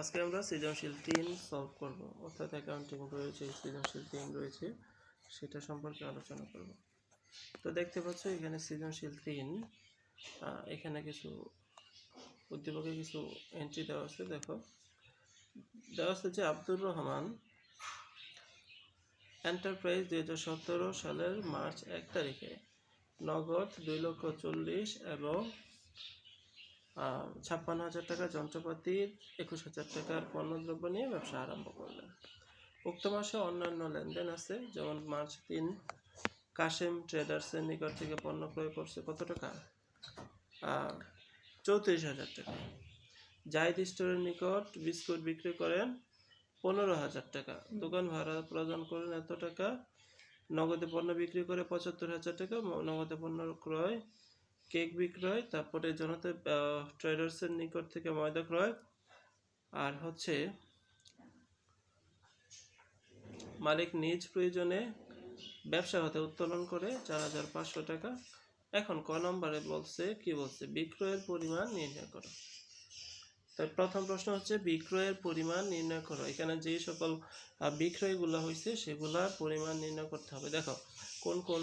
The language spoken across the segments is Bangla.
আজকে আমরা সৃজনশীল তিন সলভ করব। অর্থাৎ অ্যাকাউন্টিং রয়েছে, সৃজনশীল তিন রয়েছে, সেটা সম্পর্কে আলোচনা করব। তো দেখতে পাচ্ছ, এখানে সৃজনশীল তিন এখানে কিছু উদ্দীপকে কিছু এন্ট্রি দেওয়া আছে, দেখো। দেওয়া আছে যে আব্দুর রহমান এন্টারপ্রাইজ দুই হাজার সতেরো সালের মার্চ এক তারিখে নগদ দুই লক্ষ চল্লিশ এবং ছাপ্পান্ন হাজার টাকা যন্ত্রপাতির একুশ হাজার টাকার পণ্যদ্রব্য নিয়ে ব্যবসা আরম্ভ করলেন। উক্ত মাসে অন্যান্য লেনদেন আছে, যেমন মার্চ তিন কাশেম ট্রেডার্সের নিকট থেকে পণ্য ক্রয় করছে কত টাকা? চৌত্রিশ হাজার টাকা। জাহিদ স্টোরের নিকট বিস্কুট বিক্রি করেন পনেরো হাজার টাকা। দোকান ভাড়া প্রদান করেন এত টাকা। নগদে পণ্য বিক্রি করে পঁচাত্তর হাজার টাকা, নগদে পণ্য ক্রয় কেক বিক্রয় তারপরে জনতা ট্রেডার্সের নিকট থেকে ময়দা ক্রয়। আর হচ্ছে, মালিক নিজ প্রয়োজনে ব্যবসা হতে উত্তোলন করে চার হাজার পাঁচশো টাকা। এখন ক নম্বরে বলছে, কি বলছে? বিক্রয়ের পরিমাণ নির্ণয় করো। তার প্রথম প্রশ্ন হচ্ছে, বিক্রয়ের পরিমাণ নির্ণয় করো। এখানে যে সকল বিক্রয়গুলো হয়েছে সেগুলার পরিমাণ নির্ণয় করতে হবে। দেখো, কোন কোন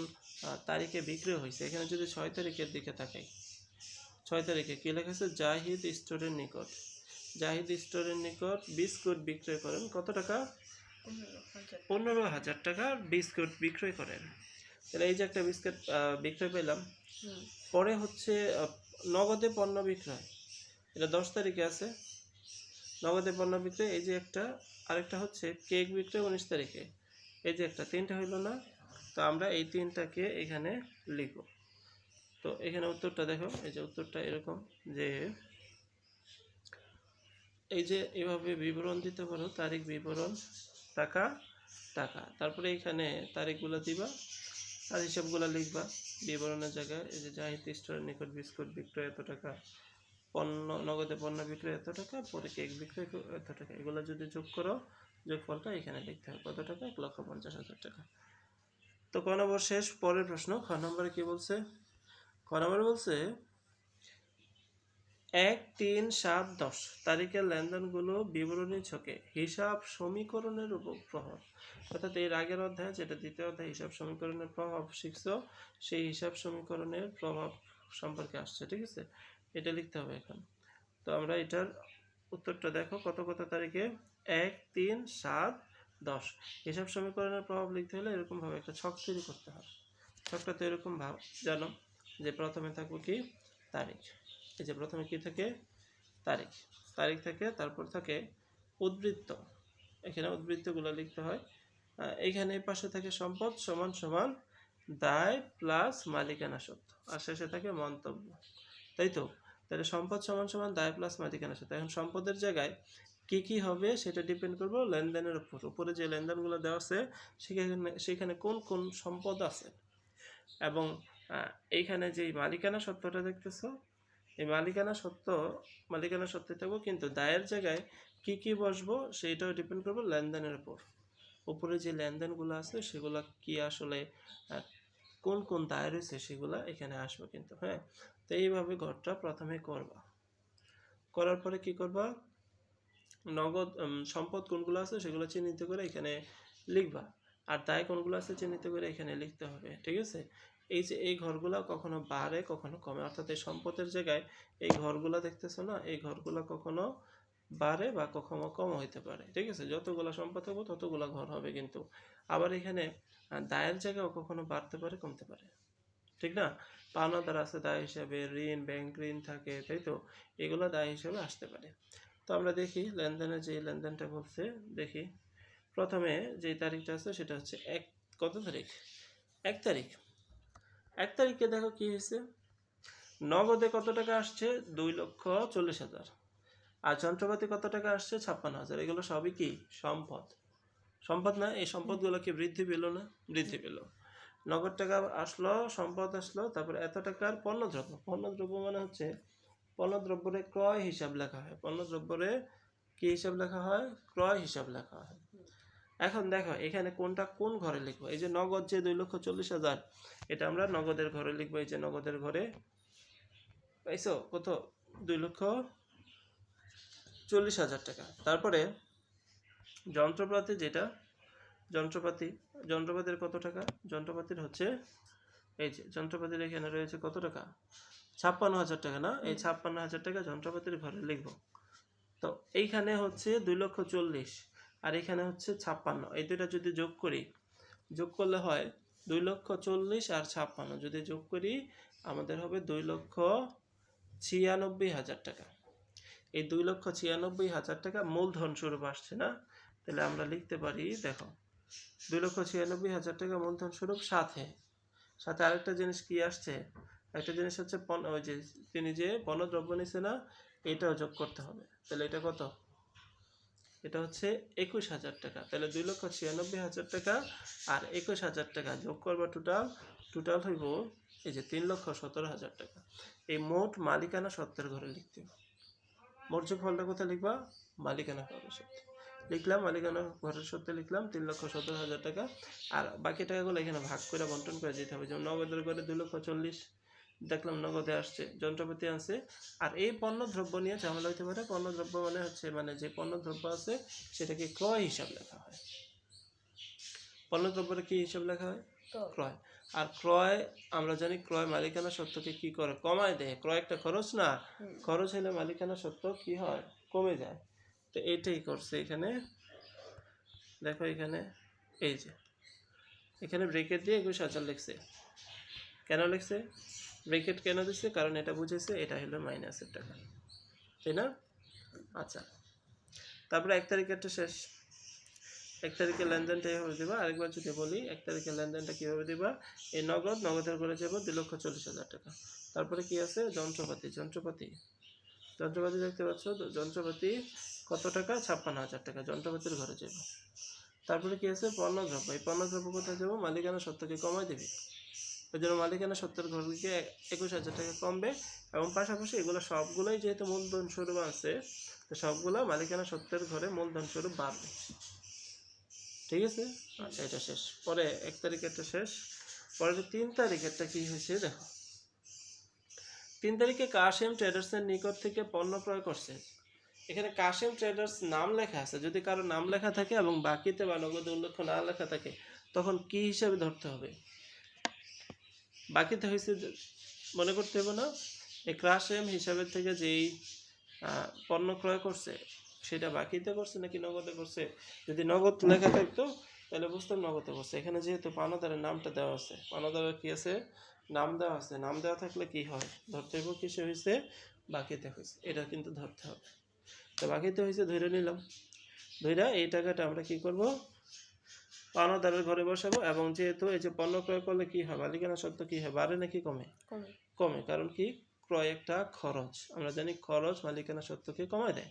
তারিখে বিক্রয় হয়েছে। এখানে যদি ছয় তারিখের দিকে তাকাই ছয় তারিখে কি লেখা আছে? জাহিদ স্টোরের নিকট। জাহিদ স্টোরের নিকট বিস্কুট বিক্রয় করেন। কত টাকা? পনেরো হাজার টাকা বিস্কুট বিক্রয় করেন। তাহলে এই যে একটা বিস্কুট বিক্রয় পেলাম। পরে হচ্ছে নগদে পণ্য বিক্রয়। এটা দশ তারিখে আছে। নগদে পণ্য বিক্রয় এই যে একটা আরেকটা হচ্ছে কেক বিক্রয় উনিশ তারিখে। এই যে একটা তিনটা হইল না? তো আমরা এই তিনটাকে এখানে লিখব। তো এখানে উত্তরটা দেখো, এই যে উত্তরটা এরকম যে এই যে এভাবে বিবরণ দিতে পারো তারিখ, বিবরণ, টাকা টাকা। তারপরে এখানে তারিখগুলো দিবা, আর হিসাবগুলো লিখবা। বিবরণের জায়গায় এই যে জাহিদ, স্টোরের নিকট বিস্কুট বিক্রয় এত টাকা, পণ্য, নগদে পণ্য বিক্রয় এত টাকা, পরে কেক বিক্রয় এত টাকা। এগুলো যদি যোগ করো, যোগফলটা এখানে লিখতে হবে। কত টাকা? এক লক্ষ পঞ্চাশ হাজার টাকা। তো ক নম্বর শেষ, পরের প্রশ্ন। খ নম্বরে কি বলছে? খ নম্বরে বলছে, এক, তিন, সাত, দশ তারিখের লেনদেনগুলো বিবরণী ছকে হিসাব সমীকরণের উপর প্রভাব। অর্থাৎ এর আগের অধ্যায়, যেটা দ্বিতীয় অধ্যায়, হিসাব সমীকরণের প্রভাব শিখছো, সেই হিসাব সমীকরণের প্রভাব সম্পর্কে আসছে, ঠিক আছে? এটা লিখতে হবে এখন। তো আমরা এটার উত্তরটা দেখো, কত কত তারিখে? এক, তিন, সাত দশ। এসব সমীকরণের প্রভাব লিখতে হলে এরকমভাবে একটা ছক তৈরি করতে হবে ছকটা তো এরকম ভাব, জানো? যে প্রথমে থাকব কি? তারিখ। এই যে প্রথমে কি থাকে? তারিখ। তারিখ থাকে, তারপর থাকে উদ্বৃত্ত। এখানে উদ্বৃত্তগুলো লিখতে হয়। এখানে পাশে থাকে সম্পদ সমান সমান দায় প্লাস মালিকানা সত্ত্ব আর শেষে থাকে মন্তব্য। তাই তো? তাহলে সম্পদ সমান সমান দায় প্লাস মালিকানা সত্ত্ব এখন সম্পদের জায়গায় কি কি হবে সেটা ডিপেন্ড করব লেনদেনের উপর। উপরে যে লেনদেনগুলো দেওয়া আছে, সেখানে সেখানে কোন কোন সম্পদ আছে? এবং এইখানে যে মালিকানা সত্ত্বটা দেখতেছো, এই মালিকানা সত্ত্ব মালিকানা সত্ত্বে থাকব কিন্তু দায়ের জায়গায় কি কি বসবো সেইটাও ডিপেন্ড করব লেনদেনের উপর। উপরে যে লেনদেনগুলো আছে, সেগুলো কি আসলে কোন কোন দায় রয়েছে সেগুলো এখানে আসবে কিন্তু হ্যাঁ? তো এইভাবে ঘরটা প্রথমে করবা। করার পরে কি করবা? নগদ সম্পদ কোনগুলো আছে সেগুলো চিহ্নিত করে এখানে লিখবা। আর দায় কোনগুলো আছে চিহ্নিত করে এখানে লিখতে হবে, ঠিক আছে? এই যে এই ঘরগুলো কখনো বাড়ে, কখনো কমে। অর্থাৎ এই সম্পদের জায়গায় এই ঘরগুলো দেখতেছো না, এই ঘরগুলো কখনো বাড়ে বা কখনো কম হইতে পারে, ঠিক আছে? যতগুলো সম্পদ থাকব ততগুলো ঘর হবে কিন্তু। আবার এখানে দায়ের জায়গাও কখনো বাড়তে পারে, কমতে পারে, ঠিক না? পাওনাদার আছে, দায় হিসাবে ঋণ, ব্যাংক ঋণ থাকে, তাই তো? এগুলো দায় হিসাবে আসতে পারে। তো আমরা দেখি লেনদেনের যে লেনদেনটা বলছে দেখি। প্রথমে যে তারিখটা আছে সেটা হচ্ছে এক, কত তারিখ? এক তারিখ। এক তারিখে দেখো কি হয়েছে? নগদে কত টাকা আসছে? দুই লক্ষ চল্লিশ হাজার। আর যন্ত্রপাতি কত টাকা আসছে? ছাপ্পান্ন হাজার। এগুলো সবই কি? সম্পদ। সম্পদ না? এই সম্পদগুলো কি বৃদ্ধি পেল না? বৃদ্ধি পেল। নগদ টাকা আসলো, সম্পদ আসলো, তারপরে এত টাকার পণ্যদ্রব্য। পণ্যদ্রব্য মানে হচ্ছে পণ্যদ্রব্যরে ক্রয় হিসাব লেখা হয়। পণ্যদ্রব্যরে কি হিসাব লেখা হয়? ক্রয় হিসাব লেখা হয়। এখন দেখো, এখানে কোনটা কোন ঘরে লিখব? এই যে নগদ যে দুই লক্ষ চল্লিশ হাজার, এটা আমরা নগদের ঘরে লিখব। এই যে নগদের ঘরে, পাইছো? কত? দুই লক্ষ চল্লিশ হাজার টাকা। তারপরে যন্ত্রপাতি যেটা, যন্ত্রপাতি, যন্ত্রপাতির কত টাকা? যন্ত্রপাতির হচ্ছে, এই যে, যন্ত্রপাতির এখানে রয়েছে কত টাকা? ছাপ্পান্ন হাজার টাকা না? এই ছাপ্পান্ন হাজার টাকা যন্ত্রপাতির ঘরে লিখব। তো এইখানে হচ্ছে দুই লক্ষ চল্লিশ আর এখানে হচ্ছে ছাপ্পান্ন। এই দুইটা যদি যোগ করি যোগ করলে হয় দুই লক্ষ চল্লিশ আর ছাপ্পান্ন। যদি যোগ করি আমাদের হবে দুই লক্ষ ছিয়ানব্বই হাজার টাকা। এই দুই লক্ষ ছিয়ানব্বই হাজার টাকা মূলধন স্বরূপ আসছে না? তাহলে আমরা লিখতে পারি দেখো দুই লক্ষ ছিয়ানব্বই হাজার টাকা মূলধন স্বরূপ সাথে। সাথে আরেকটা জিনিস কি আসছে? একটা জিনিস হচ্ছে পণ্য- ওই যে তিনি যে পণ্যদ্রব্য নিছে না, এটাও যোগ করতে হবে। তাহলে এটা কত? এটা হচ্ছে একুশ হাজার টাকা। তাহলে দুই লক্ষ ছিয়ানব্বই হাজার টাকা আর একুশ হাজার টাকা যোগ করবা টোটাল টোটাল হইব এই যে তিন লক্ষ সতেরো হাজার টাকা। এই মোট মালিকানা সত্ত্বের ঘরে লিখতে হবে। মোট ফলটা কোথায় লিখবা? মালিকানা ঘরের সত্ত্বে। লিখলাম, মালিকানা ঘরের সত্ত্বে লিখলাম, তিন লক্ষ সতেরো হাজার টাকা। আর বাকি টাকাগুলো এখানে ভাগ করে বন্টন করে দিতে হবে। যেমন নগদের ঘরে দুই লক্ষ চল্লিশ দেখলাম নগদে আসছে যন্ত্রপাতি আছে। আর এই পণ্য দ্রব্য নিয়ে ঝামেলা হইতে পারে। পণ্য দ্রব্য মানে হচ্ছে মানে যে পণ্য দ্রব্য আছে সেটাকে ক্রয় হিসাব লেখা হয়। পণ্য দ্রব্যের কি হিসাব লেখা হয়? ক্রয়। আর ক্রয় আমরা জানি ক্রয় মালিকানা সত্ত্বকে কি করে? কমায় দেয়। ক্রয় একটা খরচ না। খরচ হলে মালিকানা সত্ত্ব কি হয়? কমে যায়। তো এটাই করছে এখানে। দেখো এখানে এই যে। এখানে ব্রেকেট দিয়ে একুশ হাজার লিখছে। কেন লিখছে? ব্রেকেট কেন দিচ্ছে কারণ এটা বুঝেছে, এটা হলো মাইনাসের টাকা। তাই না? আচ্ছা। তারপরে এক তারিখেরটা শেষ। এক তারিখের লেনদেনটা এইভাবে দেবা। আরেকবার যদি বলি, এক তারিখের লেনদেনটা কীভাবে দিবা? এই নগদ, নগদের করে যাব দুই লক্ষ চল্লিশ হাজার টাকা। তারপরে কি আছে? যন্ত্রপাতি যন্ত্রপাতি। যন্ত্রপাতি দেখতে পাচ্ছ যন্ত্রপাতি কত টাকা? ছাপ্পান্ন হাজার টাকা। যন্ত্রপাতির ঘরে যাব। তারপরে কি আছে? পণ্যদ্রব্য। এই পণ্যদ্রব্য কোথায় যাব? মালিকানা সত্ত্বকে কমায় দেবে। ওই জন্য মালিকানা সত্তর ঘরকে একুশ হাজার টাকা কমবে। এবং পাশাপাশি এগুলো সবগুলোই যেহেতু মূলধন স্বরূপ আছে, তো সবগুলো মালিকানা সত্তর ঘরে মূলধন স্বরূপ বাড়বে। ঠিক আছে? আচ্ছা এটা শেষ। পরে এক তারিখেরটা শেষ। পরে তিন তারিখেরটা কী হয়েছে দেখো। তিন তারিখে কাশেম ট্রেডার্সের নিকট থেকে পণ্য ক্রয় করছে। এখানে কাশেম ট্রেডার্স নাম লেখা আছে। যদি কারও নাম লেখা থাকে এবং বাকিতে বা নগদ উল্লেখ না লেখা থাকে, তখন কি হিসাবে ধরতে হবে? বাকিতে হয়েছে মনে করতে হবে না, এই ক্রাশেম হিসাবের থেকে যেই পণ্য ক্রয় করছে, সেটা বাকিতে করছে নাকি নগদে করছে? যদি নগদ লেখা থাকতো, তাহলে বুঝতাম নগদে করছে। এখানে যেহেতু পানাদারের নামটা দেওয়া আছে, পানাদারের কি আছে? নাম দেওয়া আছে। নাম দেওয়া থাকলে কি হয়? ধরতে হবে কিসে হয়েছে? বাকিতে হয়েছে। এটা কিন্তু ধরতে হবে। তো বাকিতে হয়েছে ধরে নিলাম। ধইরা এই টাকাটা আমরা কি করব? পানাদারের ঘরে বসাবো এবং যেহেতু এই যে পণ্য ক্রয় করলে কি হয়? মালিকানা সত্ত্ব কি হয়? বাড়ে নাকি কমে? কমে। কমে কারণ কি? ক্রয় একটা খরচ। আমরা জানি খরচ মালিকানা সত্ত্বকে কমায় দেয়।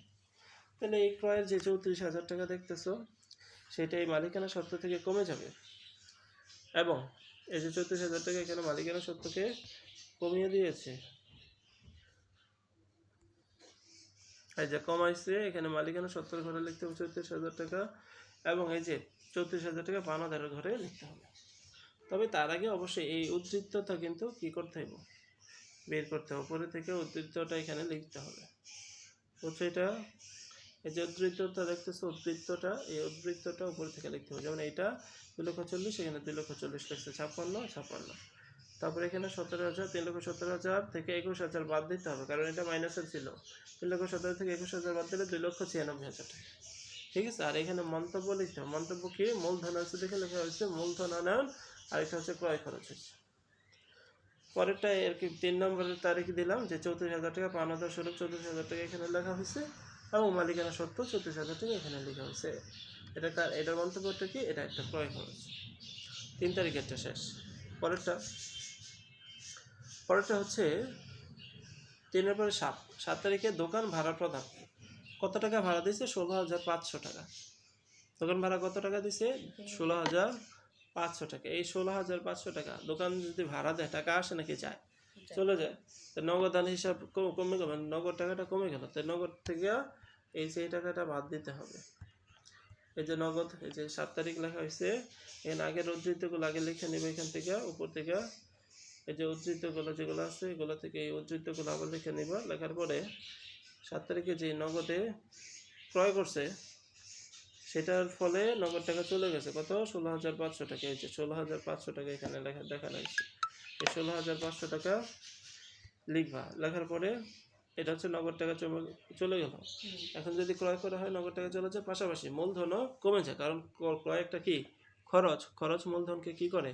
তাহলে এই ক্রয়ের যে চৌত্রিশ হাজার টাকা দেখতেছো সেটা এই মালিকানা সত্ত্ব থেকে কমে যাবে। এবং এই যে চৌত্রিশ হাজার টাকা এখানে মালিকানা সত্ত্বকে কমিয়ে দিয়েছে। এই যে কমাইছে এখানে মালিকানা সত্তর ঘরে লিখতে হবে চৌত্রিশ হাজার টাকা। এবং এই যে চৌত্রিশ হাজার টাকা পানাদারের ঘরে লিখতে হবে। তবে তার আগে অবশ্যই এই উদ্বৃত্তটা কিন্তু কি করতে হবে? বের করতে হবে। উপরে থেকে উদ্বৃত্তটা এখানে লিখতে হবে। বুঝছ এটা, এই যে উদ্বৃত্তটা দেখতেছো উদ্বৃত্তটা এই উদ্বৃত্তটা উপরে থেকে লিখতে হবে। যেমন এইটা দুই লক্ষ চল্লিশ, এখানে দুই লক্ষ চল্লিশ লিখছে, ছাপ্পান্ন ছাপ্পান্ন। তারপরে এখানে সতেরো হাজার, তিন লক্ষ সতেরো হাজার থেকে একুশ হাজার বাদ দিতে হবে, কারণ এটা মাইনাসের ছিল। তিন লক্ষ সতেরো থেকে একুশ হাজার বাদ দিলে দুই লক্ষ ছিয়ানব্বই হাজার টাকা। ঠিক আছে? আর এখানে মন্তব্য হবে। মন্তব্য কি? মূলধন আছে দেখে লেখা হয়েছে মূলধন আনয়ন, আর এটা হচ্ছে ক্রয় খরচ। হচ্ছে পরেরটা আর কি? তিন নম্বরের তারিখ দিলাম যে চৌত্রিশ হাজার টাকা, পাওনা হাজার স্বরূপ চৌত্রিশ হাজার টাকা এখানে লেখা হয়েছে এবং মালিকানা সত্ত্ব চৌত্রিশ হাজার টাকা এখানে লেখা হয়েছে। এটা কার? এটার মন্তব্যটা কি? এটা একটা ক্রয় খরচ। তিন তারিখেরটা শেষ। পরেরটা? পরেরটা হচ্ছে তিনের পরে সাত। সাত তারিখে দোকান ভাড়া প্রদান কত টাকা ভাড়া দিয়েছে ষোলো হাজার পাঁচশো টাকা। দোকান ভাড়া কত টাকা দিছে? ষোলো হাজার পাঁচশো টাকা। এই ষোলো হাজার পাঁচশো টাকা। দোকান যদি ভাড়া দেয় টাকা আসে নাকি যায়? চলে যায়। তো নগদান হিসাব কমে গেল নগদ টাকাটা কমে গেল। তো নগদ থেকে এই সেই টাকাটা বাদ দিতে হবে। এই যে নগদ এই যে সাত তারিখ লেখা হয়েছে এখানে আগের উদ্ধৃতগুলো আগে লিখে নেবে এখান থেকে উপর থেকে। এই যে উদ্ধৃতগুলো যেগুলো আছে এগুলো থেকে এই উদ্ধৃতগুলো আবার লিখে নিবা। লেখার পরে সাত তারিখে যে নগদে ক্রয় করছে, সেটার ফলে নগদ টাকা চলে গেছে। কত? ষোলো হাজার পাঁচশো টাকা। এই যে ষোলো হাজার পাঁচশো টাকা এখানে লেখা, দেখা লাগছে। এই ষোলো হাজার পাঁচশো টাকা লিখবা। লেখার পরে এটা হচ্ছে নগদ টাকা চলে- গেল। এখন যদি ক্রয় করা হয়, নগদ টাকা চলে যায়। পাশাপাশি মূলধনও কমে যায়। কারণ ক্রয় একটা কি? খরচ। খরচ মূলধনকে কি করে?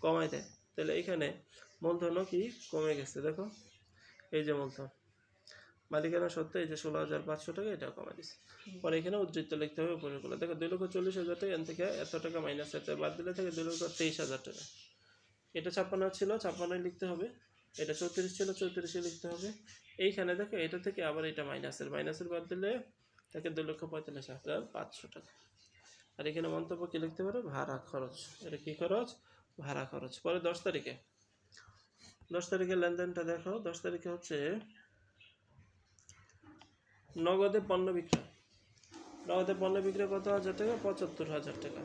কমায় দেয়। তাহলে এখানে মূলধনও কি কমে গেছে? দেখো। এই যে মূলধন। মালিকানা সত্ত্বে এই যে ষোলো হাজার পাঁচশো টাকা এটা কমা দিচ্ছে পরে এখানে উদ্ধৃত লিখতে হবে উপরেগুলো দেখো, দুই লক্ষ চল্লিশ হাজার টাকা এখান থেকে এত টাকা মাইনাস এত বাদ দিলে থেকে দুই লক্ষ তেইশ হাজার টাকা। এটা ছাপ্পান্ন ছিল ছাপ্পান্নই লিখতে হবে। এটা চৌত্রিশ ছিল, চৌত্রিশে লিখতে হবে। এইখানে দেখো, এটা থেকে আবার এটা মাইনাসের মাইনাসের বাদ দিলে তাকে দুই লক্ষ পঁয়তাল্লিশ হাজার পাঁচশো টাকা। আর এখানে মন্তব্য কী লিখতে পারো? ভাড়া খরচ। এটা কী খরচ? ভাড়া খরচ। পরে দশ তারিখে, দশ তারিখের লেনদেনটা দেখো। দশ তারিখে হচ্ছে নগদে পণ্য বিক্রয়। নগদে পণ্য বিক্রয় কত হাজার টাকা? পঁচাত্তর হাজার টাকা।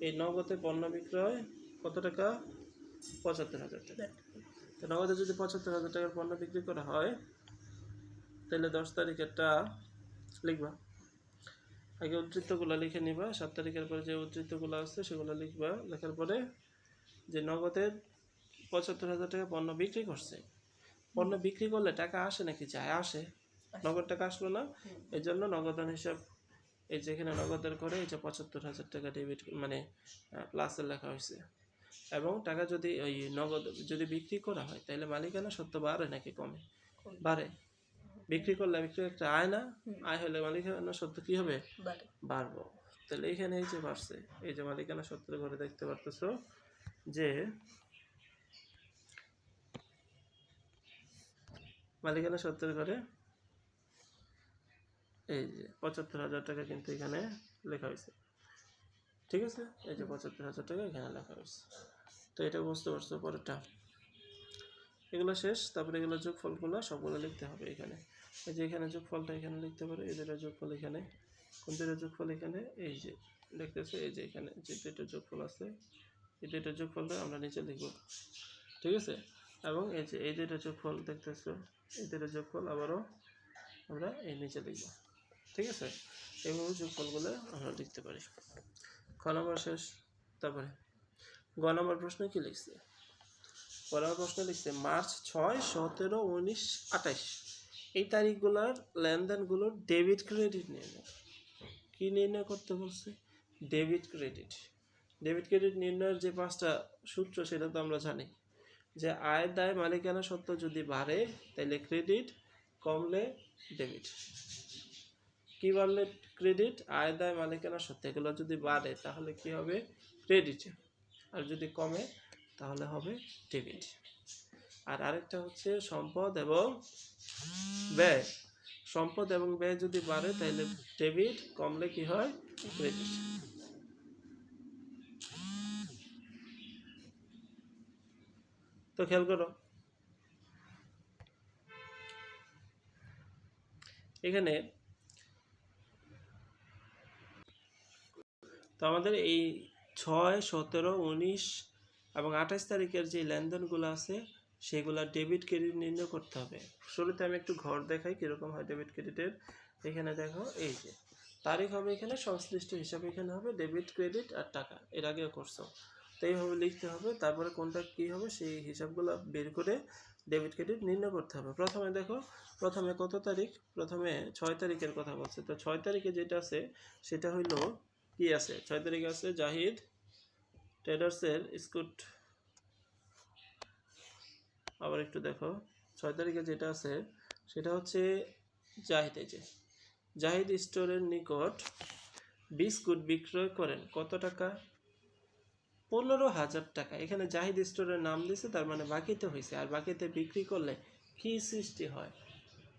এই নগদে পণ্য বিক্রয় কত টাকা? পঁচাত্তর হাজার টাকা। তো নগদে যদি পঁচাত্তর হাজার টাকার পণ্য বিক্রি করা হয়, তাহলে দশ তারিখেরটা লিখবা। আগে উদ্ধৃতগুলো লিখে নিবা। সাত তারিখের পরে যে উদ্ধৃতগুলো আসছে সেগুলো লিখবা। লেখার পরে যে নগদে পঁচাত্তর হাজার টাকা পণ্য বিক্রি করছে, পণ্য বিক্রি করলে টাকা আসে নাকি? যায়, আসে। নগদ টাকা আসলো না। এই জন্য নগদান হিসাব এই যেখানে নগদের করে এই যে পঁচাত্তর হাজার টাকা ডেবিট মানে প্লাসে লেখা হয়েছে। এবং টাকা যদি ওই নগদ যদি বিক্রি করা হয় তাহলে মালিকানা সত্য বাড়ে নাকি কমে? বাড়ে। বিক্রি করলে বিক্রি একটা আয় না? আয় হলে মালিকানা সত্য কি হবে? বাড়ে। বাড়বো। তাহলে এখানে এই যে বাড়ছে এই যে মালিকানা সত্তর ঘরে দেখতে পারতেছো যে মালিকানা সত্তর ঘরে এই যে পঁচাত্তর হাজার টাকা কিন্তু এখানে লেখা হয়েছে। ঠিক আছে? এই যে পঁচাত্তর হাজার টাকা এখানে লেখা হয়েছে। তো এটা বুঝতে পারছ পরেরটা। এগুলো শেষ, তারপরে এগুলো যোগফলগুলো সবগুলো লিখতে হবে এখানে। এই যে এখানে যোগফলটা এখানে লিখতে পারো, এই দুটো যোগফল এখানে, কোন দুটো যোগফল এখানে? এই যে, দেখতেছে? এই যে এখানে যে দুটো যোগফল আছে, এই দুটো যোগফলটা আমরা নিচে লিখব। ঠিক আছে? এবং এই যে, এই দুটো যোগফল দেখতেছো, এই দুটো যোগফল আবারও আমরা এই নিচে লিখব। ঠিক আছে? এইভাবে যোগফলগুলো আমরা লিখতে পারি। খ নম্বর শেষ, তারপরে। গ নম্বর প্রশ্নে কি লিখছে? গ নম্বর প্রশ্ন লিখছে, মার্চ ছয়, সতেরো, উনিশ, আঠাইশ। এই তারিখগুলোর লেনদেনগুলোর ডেবিট ক্রেডিট নির্ণয়। কী নির্ণয় করতে বলছে? Debit credit. ডেবিট ক্রেডিট নির্ণয়ের যে পাঁচটা সূত্র, সেটা তো আমরা জানি। যে আয়, দায়, মালিকানা সত্ত্ব যদি বাড়ে তাহলে ক্রেডিট কমলে ডেবিট। কি বাড়লে ক্রেডিট আয় দায় মালিকানা সত্ত্ব এগুলো যদি বাড়ে, তাহলে কি হবে? ক্রেডিট আর যদি কমে, তাহলে হবে ডেবিট আর আরেকটা হচ্ছে সম্পদ এবং ব্যয়। সম্পদ এবং ব্যয় যদি বাড়ে তাহলে ডেবিট কমলে কি হয়? ক্রেডিট তো খেয়াল করো। এখানে তো আমাদের এই ছয়, সতেরো, উনিশ এবং আঠাশ তারিখের যে লেনদেনগুলো আছে, সেগুলা ডেবিট ক্রেডিট নির্ণয় করতে হবে। শুরুতে আমি একটু ঘর দেখাই কীরকম হয় ডেবিট ক্রেডিটের এখানে দেখো, এই যে, তারিখ হবে এখানে, সংশ্লিষ্ট হিসাবে এখানে হবে ডেবিট ক্রেডিট আর টাকা, এর আগেও করছ। তো এইভাবে লিখতে হবে, তারপরে কোনটা কী হবে, সেই হিসাবগুলো বের করে ডেবিট ক্রেডিট নির্ণয় করতে হবে। প্রথমে দেখো, প্রথমে কত তারিখ? প্রথমে ছয় তারিখের কথা বলছে। তো ছয় তারিখে যেটা আছে, সেটা হইল কি আছে? ছয় তারিখে আছে জাহিদ ট্রেডার্সের স্কুট। আবার একটু দেখো ছয় তারিখে যেটা আছে সেটা হচ্ছে জাহিদ এই যে। জাহিদ স্টোরের নিকট বিস্কুট বিক্রয় করেন কত টাকা? পনেরো হাজার টাকা। এখানে জাহিদ স্টোরের নাম দিয়েছে তার মানে বাকিতে হয়েছে। আর বাকিতে বিক্রি করলে কি সৃষ্টি হয়?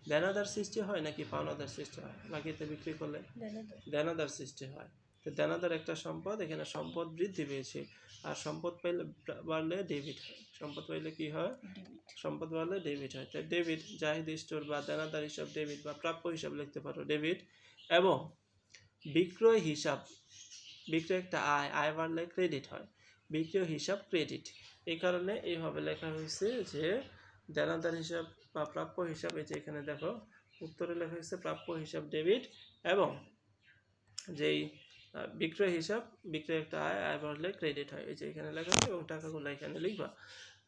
দেনাদার সৃষ্টি হয় নাকি পাওনাদার সৃষ্টি হয়? বাকিতে বিক্রি করলে দানাদার। দেনাদার সৃষ্টি হয়। তো দেনাদার একটা সম্পদ এখানে সম্পদ বৃদ্ধি পেয়েছে। আর সম্পদ পাইলে বাড়লে ডেবিট হয়। সম্পদ পাইলে কি হয়? সম্পদ বাড়লে ডেবিট হয়। তাই ডেবিট জাহিদ স্টোর বা দেনাদার হিসাব ডেবিট বা প্রাপ্য হিসাব লিখতে পারো ডেবিট এবং বিক্রয় হিসাব বিক্রয় একটা আয় আয় বাড়লে ক্রেডিট হয়। বিক্রয় হিসাব ক্রেডিট এই কারণে এইভাবে লেখা হয়েছে যে দেনাদার হিসাব বা প্রাপ্য হিসাব এই যে এখানে দেখো উত্তরে লেখা হয়েছে প্রাপ্য হিসাব ডেবিট এবং যেই বিক্রয় হিসাব বিক্রয় একটা আয় আয় বাড়লে ক্রেডিট হয়। এই যে এখানে লেখা আছে এবং টাকাগুলো এখানে লিখবা।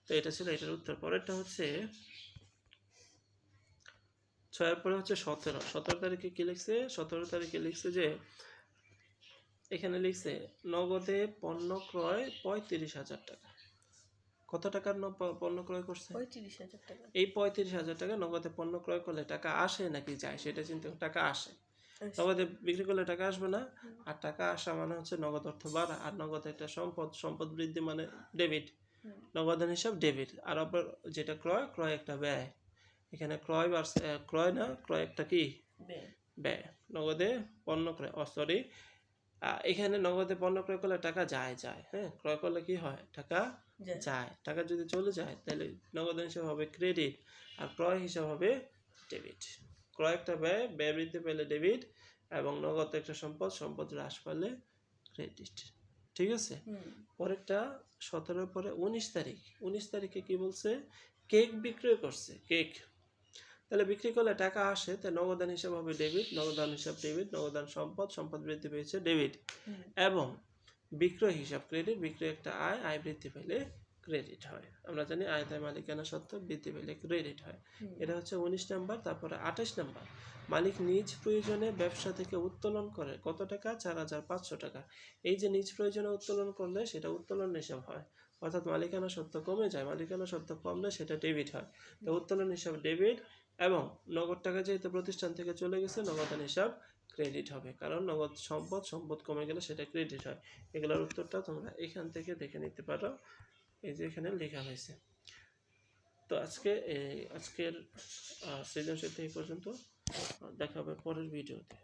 তো এটা ছিল এটার উত্তর। পরেরটা হচ্ছে ছয়ের পরে হচ্ছে সতেরো। সতেরো তারিখে কি লিখছে? সতেরো তারিখে লিখছে যে এখানে লিখছে নগদে পণ্য ক্রয় পঁয়ত্রিশ হাজার টাকা। কত টাকার পণ্য ক্রয় করছে? পঁয়ত্রিশ হাজার টাকা। এই পঁয়ত্রিশ হাজার টাকা নগদে পণ্য ক্রয় করলে টাকা আসে নাকি যায়? সেটা চিন্তা টাকা আসে। নগদে বিক্রি করলে টাকা আসবে না। আর টাকা আসা মানে হচ্ছে নগদ অর্থ বাড়া আর নগদ একটা সম্পদ সম্পদ বৃদ্ধি মানে ডেবিট। হুম। নগদান হিসাব ডেবিট। আর আবার যেটা ক্রয় ক্রয় একটা ব্যয়। এখানে ক্রয় বা ক্রয় না ক্রয় একটা কি? ব্যয়। নগদে পণ্য ক্রয় সরি এখানে নগদে পণ্য ক্রয় করলে টাকা যায় যায়। হ্যাঁ ক্রয় করলে কি হয়? টাকা যায়। যায়। টাকা যদি চলে যায় তাহলে নগদ হিসাব হবে ক্রেডিট। আর ক্রয় হিসাব হবে ডেবিট। ক্রয় একটা ব্যয় ব্যয় বৃদ্ধি পেলে ডেবিট এবং নগদ একটা সম্পদ সম্পদ হ্রাস পেলে ক্রেডিট ঠিক আছে? পরেরটা সতেরোর পরে উনিশ তারিখ। উনিশ তারিখে কি বলছে? কেক বিক্রয় করছে কেক। তাহলে বিক্রি করলে টাকা আসে তাই নগদান হিসাব হবে ডেবিট নগদান হিসাব ডেবিট নগদান সম্পদ সম্পদ বৃদ্ধি পেয়েছে ডেবিট এবং বিক্রয় হিসাব ক্রেডিট বিক্রয় একটা আয় আয় বৃদ্ধি পেলে ক্রেডিট হয়। আমরা জানি আয় তাই মালিকানা সত্ত্ব বৃদ্ধি পেলে ক্রেডিট হয়। এটা হচ্ছে উনিশ নাম্বার তারপরে আঠাশ নাম্বার। মালিক নিজ প্রয়োজনে ব্যবসা থেকে উত্তোলন করে। কত টাকা? চার হাজার পাঁচশো টাকা। এই যে নিজ প্রয়োজনে উত্তোলন করলে সেটা উত্তোলন হিসাব হয়। অর্থাৎ মালিকানা সত্ত্ব কমে যায় মালিকানা সত্ত্ব কমলে সেটা ডেবিট হয়। তো উত্তোলন হিসাব ডেবিট এবং নগদ টাকা যেহেতু প্রতিষ্ঠান থেকে চলে গেছে নগদান হিসাব ক্রেডিট হবে। কারণ নগদ সম্পদ সম্পদ কমে গেলে সেটা ক্রেডিট হয়। এগুলোর উত্তরটা তোমরা এখান থেকে দেখে নিতে পারো। এই যে এখানে লেখা হয়েছে। তো আজকে এই, আজকের সৃজনশীল থেকে পর্যন্ত দেখা হবে পরের ভিডিওতে।